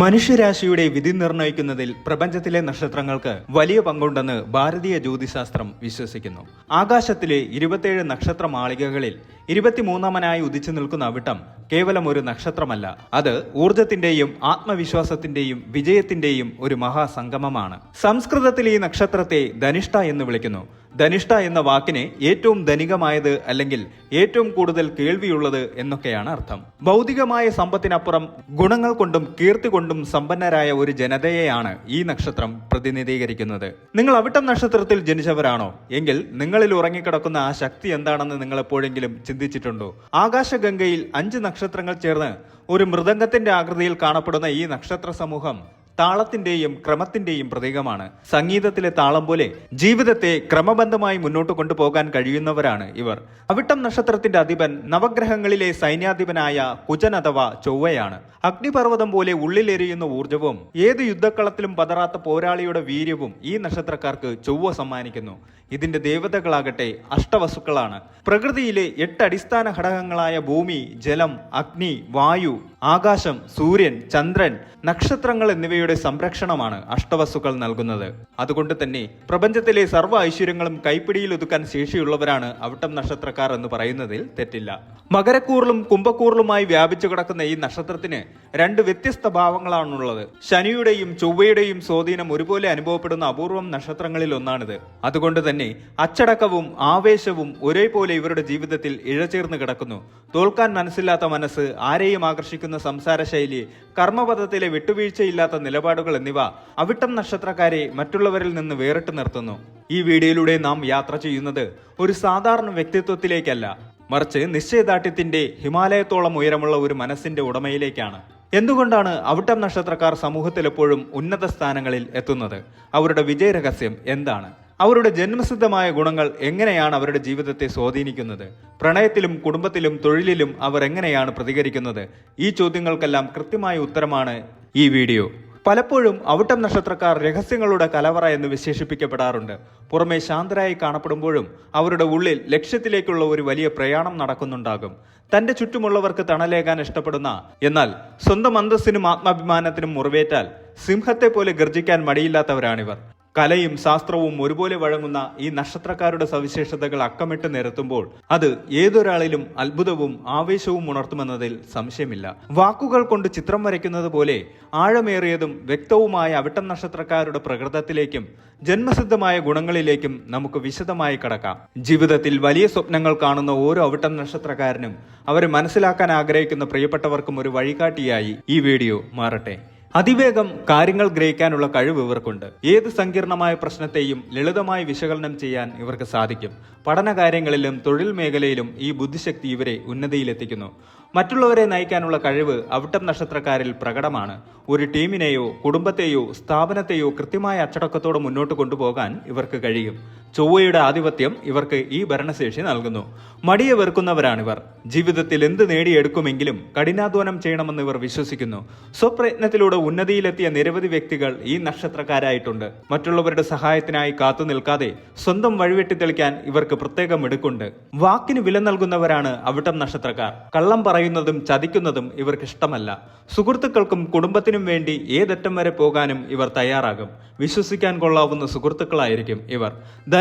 മനുഷ്യരാശിയുടെ വിധി നിർണയിക്കുന്നതിൽ പ്രപഞ്ചത്തിലെ നക്ഷത്രങ്ങൾക്ക് വലിയ പങ്കുണ്ടെന്ന് ഭാരതീയ ജ്യോതിശാസ്ത്രം വിശ്വസിക്കുന്നു. ആകാശത്തിലെ ഇരുപത്തിയേഴ് നക്ഷത്ര മാളികകളിൽ ഇരുപത്തിമൂന്നാമനായി ഉദിച്ചു നിൽക്കുന്ന അവിട്ടം കേവലം ഒരു നക്ഷത്രമല്ല. അത് ഊർജത്തിന്റെയും ആത്മവിശ്വാസത്തിന്റെയും വിജയത്തിന്റെയും ഒരു മഹാസംഗമമാണ്. സംസ്കൃതത്തിൽ ഈ നക്ഷത്രത്തെ ധനിഷ്ഠ എന്ന് വിളിക്കുന്നു. ധനിഷ്ഠ എന്ന വാക്കിനെ ഏറ്റവും ധനികമായത് അല്ലെങ്കിൽ ഏറ്റവും കൂടുതൽ കേൾവിയുള്ളത് എന്നൊക്കെയാണ് അർത്ഥം. ഭൗതികമായ സമ്പത്തിനപ്പുറം ഗുണങ്ങൾ കൊണ്ടും കീർത്തി കൊണ്ടും സമ്പന്നരായ ഒരു ജനതയെയാണ് ഈ നക്ഷത്രം പ്രതിനിധീകരിക്കുന്നത്. നിങ്ങൾ അവിട്ടം നക്ഷത്രത്തിൽ ജനിച്ചവരാണോ? എങ്കിൽ നിങ്ങളിൽ ഉറങ്ങിക്കിടക്കുന്ന ആ ശക്തി എന്താണെന്ന് നിങ്ങൾ എപ്പോഴെങ്കിലും ചിന്തിച്ചിട്ടുണ്ടോ? ആകാശഗംഗയിൽ അഞ്ച് നക്ഷത്രങ്ങൾ ചേർന്ന് ഒരു മൃദംഗത്തിന്റെ ആകൃതിയിൽ കാണപ്പെടുന്ന ഈ നക്ഷത്ര സമൂഹം താളത്തിന്റെയും ക്രമത്തിന്റെയും പ്രതീകമാണ്. സംഗീതത്തിലെ താളം പോലെ ജീവിതത്തെ ക്രമബന്ധമായി മുന്നോട്ട് കൊണ്ടുപോകാൻ കഴിയുന്നവരാണ് ഇവർ. അവിട്ടം നക്ഷത്രത്തിന്റെ അധിപൻ നവഗ്രഹങ്ങളിലെ സൈന്യാധിപനായ കുജൻ അഥവാ ചൊവ്വയാണ്. അഗ്നിപർവതം പോലെ ഉള്ളിലെരിയുന്ന ഊർജവും ഏത് യുദ്ധക്കളത്തിലും പതറാത്ത പോരാളിയുടെ വീര്യവും ഈ നക്ഷത്രക്കാർക്ക് ചൊവ്വ സമ്മാനിക്കുന്നു. ഇതിന്റെ ദേവതകളാകട്ടെ അഷ്ടവസ്തുക്കളാണ് പ്രകൃതിയിലെ എട്ട് അടിസ്ഥാന ഘടകങ്ങളായ ഭൂമി ജലം അഗ്നി വായു ആകാശം സൂര്യൻ ചന്ദ്രൻ നക്ഷത്രങ്ങൾ എന്നിവയുടെ സംരക്ഷണമാണ് അഷ്ടവസ്തുക്കൾ നൽകുന്നത്. അതുകൊണ്ട് തന്നെ പ്രപഞ്ചത്തിലെ സർവ ഐശ്വര്യങ്ങളും കൈപ്പിടിയിൽ ഒതുക്കാൻ ശേഷിയുള്ളവരാണ് അവിട്ടം നക്ഷത്രക്കാർ എന്ന് പറയുന്നതിൽ തെറ്റില്ല. മകരക്കൂറിലും കുംഭക്കൂറിലുമായി വ്യാപിച്ചു കിടക്കുന്ന ഈ നക്ഷത്രത്തിന് രണ്ട് വ്യത്യസ്ത ഭാവങ്ങളാണുള്ളത്. ശനിയുടെയും ചൊവ്വയുടെയും സ്വാധീനം ഒരുപോലെ അനുഭവപ്പെടുന്ന അപൂർവം നക്ഷത്രങ്ങളിൽ ഒന്നാണിത്. അതുകൊണ്ട് തന്നെ അച്ചടക്കവും ആവേശവും ഒരേപോലെ ഇവരുടെ ജീവിതത്തിൽ ഇഴചേർന്ന് കിടക്കുന്നു. തോൽക്കാൻ മനസ്സില്ലാത്ത മനസ്സ് ആരെയും ആകർഷിക്കുന്ന സംസാര ശൈലി കർമ്മപഥത്തിലെ വിട്ടുവീഴ്ചയില്ലാത്ത നിലപാടുകൾ എന്നിവ അവിട്ടം നക്ഷത്രക്കാരെ മറ്റുള്ളവരിൽ നിന്ന് വേറിട്ട് നിർത്തുന്നു. ഈ വീഡിയോയിലൂടെ നാം യാത്ര ചെയ്യുന്നത് ഒരു സാധാരണ വ്യക്തിത്വത്തിലേക്കല്ല മറിച്ച് നിശ്ചയദാർഢ്യത്തിന്റെ ഹിമാലയത്തോളം ഉയരമുള്ള ഒരു മനസ്സിന്റെ ഉടമയിലേക്കാണ്. എന്തുകൊണ്ടാണ് അവിട്ടം നക്ഷത്രക്കാർ സമൂഹത്തിൽ എപ്പോഴും ഉന്നത സ്ഥാനങ്ങളിൽ എത്തുന്നത്? അവരുടെ വിജയരഹസ്യം എന്താണ്? അവരുടെ ജന്മസിദ്ധമായ ഗുണങ്ങൾ എങ്ങനെയാണ് അവരുടെ ജീവിതത്തെ സ്വാധീനിക്കുന്നത്? പ്രണയത്തിലും കുടുംബത്തിലും തൊഴിലിലും അവർ എങ്ങനെയാണ് പ്രതികരിക്കുന്നത്? ഈ ചോദ്യങ്ങൾക്കെല്ലാം കൃത്യമായ ഉത്തരമാണ് ഈ വീഡിയോ. പലപ്പോഴും അവിട്ടം നക്ഷത്രക്കാർ രഹസ്യങ്ങളുടെ കലവറ എന്ന് വിശേഷിപ്പിക്കപ്പെടാറുണ്ട്. പുറമെ ശാന്തരായി കാണപ്പെടുമ്പോഴും അവരുടെ ഉള്ളിൽ ലക്ഷ്യത്തിലേക്കുള്ള ഒരു വലിയ പ്രയാണം നടക്കുന്നുണ്ടാകും. തന്റെ ചുറ്റുമുള്ളവർക്ക് തണലേകാൻ ഇഷ്ടപ്പെടുന്ന എന്നാൽ സ്വന്തം അന്തസ്സിനും ആത്മാഭിമാനത്തിനും മുറിവേറ്റാൽ സിംഹത്തെ പോലെ ഗർജിക്കാൻ മടിയില്ലാത്തവരാണിവർ. കലയും ശാസ്ത്രവും ഒരുപോലെ വഴങ്ങുന്ന ഈ നക്ഷത്രക്കാരുടെ സവിശേഷതകൾ അക്കമിട്ട് നിരത്തുമ്പോൾ അത് ഏതൊരാളിലും അത്ഭുതവും ആവേശവും ഉണർത്തുമെന്നതിൽ സംശയമില്ല. വാക്കുകൾ കൊണ്ട് ചിത്രം വരയ്ക്കുന്നത് പോലെ ആഴമേറിയതും വ്യക്തവുമായ അവിട്ടം നക്ഷത്രക്കാരുടെ പ്രകൃതത്തിലേക്കും ജന്മസിദ്ധമായ ഗുണങ്ങളിലേക്കും നമുക്ക് വിശദമായി കടക്കാം. ജീവിതത്തിൽ വലിയ സ്വപ്നങ്ങൾ കാണുന്ന ഓരോ അവിട്ടം നക്ഷത്രക്കാരനും അവരെ മനസ്സിലാക്കാൻ ആഗ്രഹിക്കുന്ന പ്രിയപ്പെട്ടവർക്കും ഒരു വഴികാട്ടിയായി ഈ വീഡിയോ മാറട്ടെ. അതിവേഗം കാര്യങ്ങൾ ഗ്രഹിക്കാനുള്ള കഴിവ് ഇവർക്കുണ്ട്. ഏത് സങ്കീർണമായ പ്രശ്നത്തെയും ലളിതമായി വിശകലനം ചെയ്യാൻ ഇവർക്ക് സാധിക്കും. പഠനകാര്യങ്ങളിലും തൊഴിൽ മേഖലയിലും ഈ ബുദ്ധിശക്തി ഇവരെ ഉന്നതിയിലെത്തിക്കുന്നു. മറ്റുള്ളവരെ നയിക്കാനുള്ള കഴിവ് അവിട്ടം നക്ഷത്രക്കാരിൽ പ്രകടമാണ്. ഒരു ടീമിനെയോ കുടുംബത്തെയോ സ്ഥാപനത്തെയോ കൃത്യമായ അച്ചടക്കത്തോടെ മുന്നോട്ട് കൊണ്ടുപോകാൻ ഇവർക്ക് കഴിയും. ചൊവ്വയുടെ ആധിപത്യം ഇവർക്ക് ഈ ഭരണശേഷി നൽകുന്നു. മടിയെ വെറുക്കുന്നവരാണിവർ. ജീവിതത്തിൽ എന്ത് നേടിയെടുക്കുമെങ്കിലും കഠിനാധ്വാനം ചെയ്യണമെന്ന് ഇവർ വിശ്വസിക്കുന്നു. സ്വപ്രയത്നത്തിലൂടെ ഉന്നതിയിലെത്തിയ നിരവധി വ്യക്തികൾ ഈ നക്ഷത്രക്കാരായിട്ടുണ്ട്. മറ്റുള്ളവരുടെ സഹായത്തിനായി കാത്തു നിൽക്കാതെ സ്വന്തം വഴിവെട്ടി തെളിക്കാൻ ഇവർക്ക് പ്രത്യേകം എടുക്കുണ്ട് വാക്കിന് വില നൽകുന്നവരാണ് അവിട്ടം നക്ഷത്രക്കാർ. കള്ളം പറയുന്നതും ചതിക്കുന്നതും ഇവർക്ക് ഇഷ്ടമല്ല. സുഹൃത്തുക്കൾക്കും കുടുംബത്തിനും വേണ്ടി ഏതറ്റം വരെ പോകാനും ഇവർ തയ്യാറാകും. വിശ്വസിക്കാൻ കൊള്ളാവുന്ന സുഹൃത്തുക്കളായിരിക്കും ഇവർ.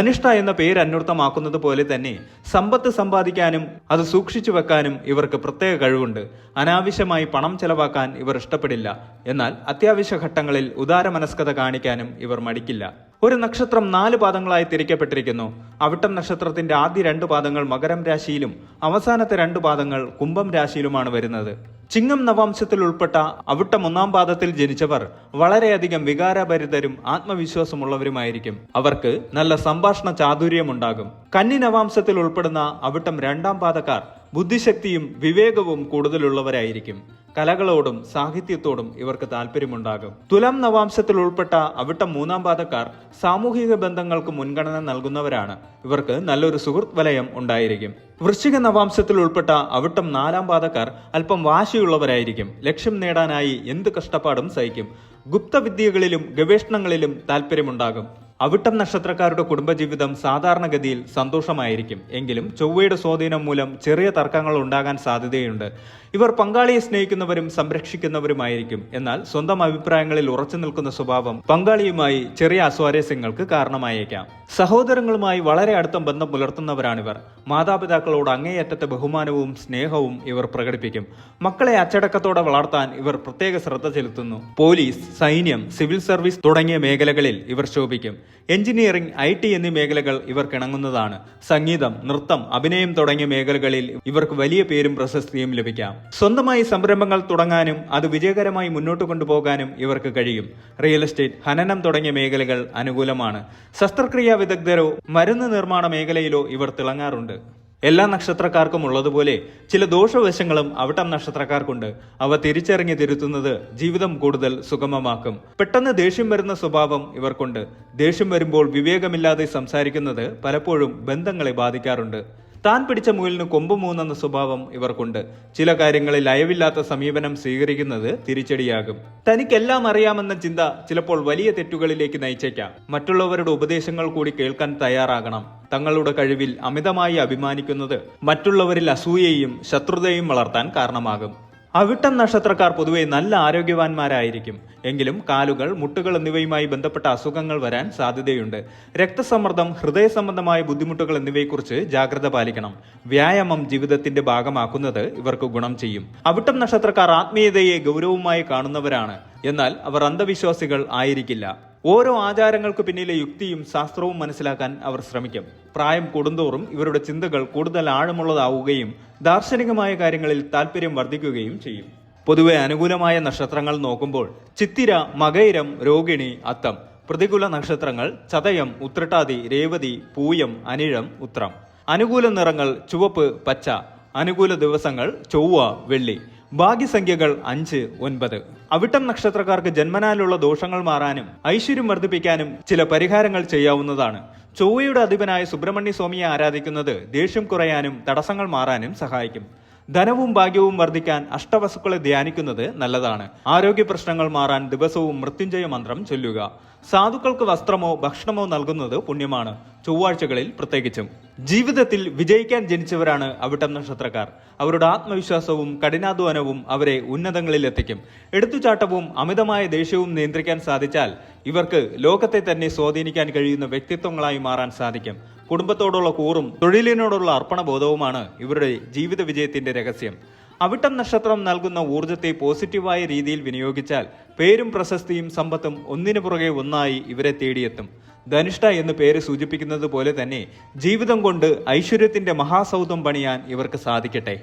ധനിഷ്ഠ എന്ന പേര് അന്വർത്ഥമാക്കുന്നത് പോലെ തന്നെ സമ്പത്ത് സമ്പാദിക്കാനും അത് സൂക്ഷിച്ചു വെക്കാനും ഇവർക്ക് പ്രത്യേക കഴിവുണ്ട്. അനാവശ്യമായി പണം ചെലവാക്കാൻ ഇവർ ഇഷ്ടപ്പെടില്ല. എന്നാൽ അത്യാവശ്യ ഘട്ടങ്ങളിൽ ഉദാരമനസ്കത കാണിക്കാനും ഇവർ മടിക്കില്ല. ഒരു നക്ഷത്രം നാല് പാദങ്ങളായി തിരിക്കപ്പെട്ടിരിക്കുന്നു. അവിട്ടം നക്ഷത്രത്തിന്റെ ആദ്യ രണ്ട് പാദങ്ങൾ മകരം രാശിയിലും അവസാനത്തെ രണ്ട് പാദങ്ങൾ കുംഭം രാശിയിലുമാണ് വരുന്നത്. ചിങ്ങം നവംശത്തിൽ ഉൾപ്പെട്ട അവിട്ട മൂന്നാം പാദത്തിൽ ജനിച്ചവർ വളരെയധികം വികാരഭരിതരും ആത്മവിശ്വാസമുള്ളവരുമായിരിക്കും. അവർക്ക് നല്ല സംഭാഷണ ചാതുര്യമുണ്ടാകും. കന്നി നവാംശത്തിൽ ഉൾപ്പെടുന്ന അവിട്ടം രണ്ടാം പാദക്കാർ ബുദ്ധിശക്തിയും വിവേകവും കൂടുതലുള്ളവരായിരിക്കും. കലകളോടും സാഹിത്യത്തോടും ഇവർക്ക് താല്പര്യമുണ്ടാകും തുലം നവാംശത്തിൽ ഉൾപ്പെട്ട അവിട്ടം മൂന്നാം പാദക്കാർ സാമൂഹിക ബന്ധങ്ങൾക്ക് മുൻഗണന നൽകുന്നവരാണ്. ഇവർക്ക് നല്ലൊരു സുഹൃത്ത് വലയം ഉണ്ടായിരിക്കും. വൃശ്ചിക നവാംശത്തിൽ ഉൾപ്പെട്ട അവിട്ടം നാലാം പാദക്കാർ അല്പം വാശിയുള്ളവരായിരിക്കും. ലക്ഷ്യം നേടാനായി എന്ത് കഷ്ടപ്പാടും സഹിക്കും. ഗുപ്തവിദ്യകളിലും ഗവേഷണങ്ങളിലും താല്പര്യമുണ്ടാകും അവിട്ടം നക്ഷത്രക്കാരുടെ കുടുംബജീവിതം സാധാരണഗതിയിൽ സന്തോഷമായിരിക്കും. എങ്കിലും ചൊവ്വയുടെ സ്വാധീനം മൂലം ചെറിയ തർക്കങ്ങൾ ഉണ്ടാകാൻ സാധ്യതയുണ്ട്. ഇവർ പങ്കാളിയെ സ്നേഹിക്കുന്നവരും സംരക്ഷിക്കുന്നവരുമായിരിക്കും. എന്നാൽ സ്വന്തം അഭിപ്രായങ്ങളിൽ ഉറച്ചു നിൽക്കുന്ന സ്വഭാവം പങ്കാളിയുമായി ചെറിയ അസ്വാരസ്യങ്ങൾക്ക് കാരണമായേക്കാം. സഹോദരങ്ങളുമായി വളരെ അടുത്ത ബന്ധം പുലർത്തുന്നവരാണിവർ. മാതാപിതാക്കളോട് അങ്ങേയറ്റത്തെ ബഹുമാനവും സ്നേഹവും ഇവർ പ്രകടിപ്പിക്കും. മക്കളെ അച്ചടക്കത്തോടെ വളർത്താൻ ഇവർ പ്രത്യേക ശ്രദ്ധ ചെലുത്തുന്നു. പോലീസ് സൈന്യം സിവിൽ സർവീസ് തുടങ്ങിയ മേഖലകളിൽ ഇവർ ശോഭിക്കും. എഞ്ചിനീയറിംഗ് ഐ ടി എന്നീ മേഖലകൾ ഇവർ കിണങ്ങുന്നതാണ് സംഗീതം നൃത്തം അഭിനയം തുടങ്ങിയ മേഖലകളിൽ ഇവർക്ക് വലിയ പേരും പ്രശസ്തിയും ലഭിക്കാം. സ്വന്തമായി സംരംഭങ്ങൾ തുടങ്ങാനും അത് വിജയകരമായി മുന്നോട്ട് കൊണ്ടുപോകാനും ഇവർക്ക് കഴിയും. റിയൽ എസ്റ്റേറ്റ് ഹനനം തുടങ്ങിയ മേഖലകൾ അനുകൂലമാണ്. ശസ്ത്രക്രിയാ വിദഗ്ധരോ മരുന്ന് നിർമ്മാണ മേഖലയിലോ ഇവർ തിളങ്ങാറുണ്ട്. എല്ലാ നക്ഷത്രക്കാർക്കും ഉള്ളതുപോലെ ചില ദോഷവശങ്ങളും അവിട്ടം നക്ഷത്രക്കാർക്കുണ്ട്. അവ തിരിച്ചറിഞ്ഞ് തിരുത്തുന്നത് ജീവിതം കൂടുതൽ സുഗമമാക്കും. പെട്ടെന്ന് ദേഷ്യം വരുന്ന സ്വഭാവം ഇവർക്കുണ്ട്. ദേഷ്യം വരുമ്പോൾ വിവേകമില്ലാതെ സംസാരിക്കുന്നത് പലപ്പോഴും ബന്ധങ്ങളെ ബാധിക്കാറുണ്ട്. താൻ പിടിച്ച മുയലിന് കൊമ്പ് മൂന്നെന്ന സ്വഭാവം ഇവർക്കുണ്ട്. ചില കാര്യങ്ങളിൽ അയവില്ലാത്ത സമീപനം സ്വീകരിക്കുന്നത് തിരിച്ചടിയാകും. തനിക്കെല്ലാം അറിയാമെന്ന ചിന്ത ചിലപ്പോൾ വലിയ തെറ്റുകളിലേക്ക് നയിച്ചേക്കാം. മറ്റുള്ളവരുടെ ഉപദേശങ്ങൾ കൂടി കേൾക്കാൻ തയ്യാറാകണം. തങ്ങളുടെ കഴിവിൽ അമിതമായി അഭിമാനിക്കുന്നത് മറ്റുള്ളവരിൽ അസൂയയും ശത്രുതയും വളർത്താൻ കാരണമാകും. അവിട്ടം നക്ഷത്രക്കാർ പൊതുവെ നല്ല ആരോഗ്യവാന്മാരായിരിക്കും. എങ്കിലും കാലുകൾ മുട്ടുകൾ എന്നിവയുമായി ബന്ധപ്പെട്ട അസുഖങ്ങൾ വരാൻ സാധ്യതയുണ്ട്. രക്തസമ്മർദ്ദം ഹൃദയ സംബന്ധമായ ബുദ്ധിമുട്ടുകൾ എന്നിവയെക്കുറിച്ച് ജാഗ്രത പാലിക്കണം. വ്യായാമം ജീവിതത്തിന്റെ ഭാഗമാക്കുന്നത് ഇവർക്ക് ഗുണം ചെയ്യും. അവിട്ടം നക്ഷത്രക്കാർ ആത്മീയതയെ ഗൗരവമായി കാണുന്നവരാണ്. എന്നാൽ അവർ അന്ധവിശ്വാസികൾ ആയിരിക്കില്ല. ഓരോ ആചാരങ്ങൾക്ക് പിന്നിലെ യുക്തിയും ശാസ്ത്രവും മനസ്സിലാക്കാൻ അവർ ശ്രമിക്കും. പ്രായം കൂടുന്തോറും ഇവരുടെ ചിന്തകൾ കൂടുതൽ ആഴമുള്ളതാവുകയും ദാർശനികമായ കാര്യങ്ങളിൽ താല്പര്യം വർദ്ധിക്കുകയും ചെയ്യും. പൊതുവെ അനുകൂലമായ നക്ഷത്രങ്ങൾ നോക്കുമ്പോൾ ചിത്തിര മകൈരം രോഹിണി അത്തം പ്രതികൂല നക്ഷത്രങ്ങൾ ചതയം ഉത്രട്ടാതി രേവതി പൂയം അനിഴം ഉത്രം. അനുകൂല നിറങ്ങൾ ചുവപ്പ് പച്ച. അനുകൂല ദിവസങ്ങൾ ചൊവ്വ വെള്ളി. ഭാഗ്യസംഖ്യകൾ അഞ്ച് ഒൻപത്. അവിട്ടം നക്ഷത്രക്കാർക്ക് ജന്മനാലുള്ള ദോഷങ്ങൾ മാറാനും ഐശ്വര്യം വർദ്ധിപ്പിക്കാനും ചില പരിഹാരങ്ങൾ ചെയ്യാവുന്നതാണ്. ചൊവ്വയുടെ അധിപനായ സുബ്രഹ്മണ്യ സ്വാമിയെ ആരാധിക്കുന്നത് ദേഷ്യം കുറയാനും തടസ്സങ്ങൾ മാറാനും സഹായിക്കും. ധനവും ഭാഗ്യവും വർദ്ധിക്കാൻ അഷ്ടവസുക്കളെ ധ്യാനിക്കുന്നത് നല്ലതാണ്. ആരോഗ്യ പ്രശ്നങ്ങൾ മാറാൻ ദിവസവും മൃത്യുഞ്ജയ മന്ത്രം ചൊല്ലുക. സാധുക്കൾക്ക് വസ്ത്രമോ ഭക്ഷണമോ നൽകുന്നത് പുണ്യമാണ്. ചൊവ്വാഴ്ചകളിൽ പ്രത്യേകിച്ചും. ജീവിതത്തിൽ വിജയിക്കാൻ ജനിച്ചവരാണ് അവിട്ടം നക്ഷത്രക്കാർ അവരുടെ ആത്മവിശ്വാസവും കഠിനാധ്വാനവും അവരെ ഉന്നതങ്ങളിൽ എത്തിക്കും എടുത്തുചാട്ടവും അമിതമായ ദേഷ്യവും നിയന്ത്രിക്കാൻ സാധിച്ചാൽ ഇവർക്ക് ലോകത്തെ തന്നെ സ്വാധീനിക്കാൻ കഴിയുന്ന വ്യക്തിത്വങ്ങളായി മാറാൻ സാധിക്കും. കുടുംബത്തോടുള്ള കൂറും തൊഴിലിനോടുള്ള അർപ്പണബോധവുമാണ് ഇവരുടെ ജീവിത വിജയത്തിന്റെ രഹസ്യം. അവിട്ടം നക്ഷത്രം നൽകുന്ന ഊർജത്തെ പോസിറ്റീവായ രീതിയിൽ വിനിയോഗിച്ചാൽ പേരും പ്രശസ്തിയും സമ്പത്തും ഒന്നിനു പുറകെ ഒന്നായി ഇവരെ തേടിയെത്തും. ധനിഷ്ഠ എന്ന് പേര് സൂചിപ്പിക്കുന്നത് പോലെ തന്നെ ജീവിതം കൊണ്ട് ഐശ്വര്യത്തിന്റെ മഹാസൗധം പണിയാൻ ഇവർക്ക് സാധിക്കട്ടെ.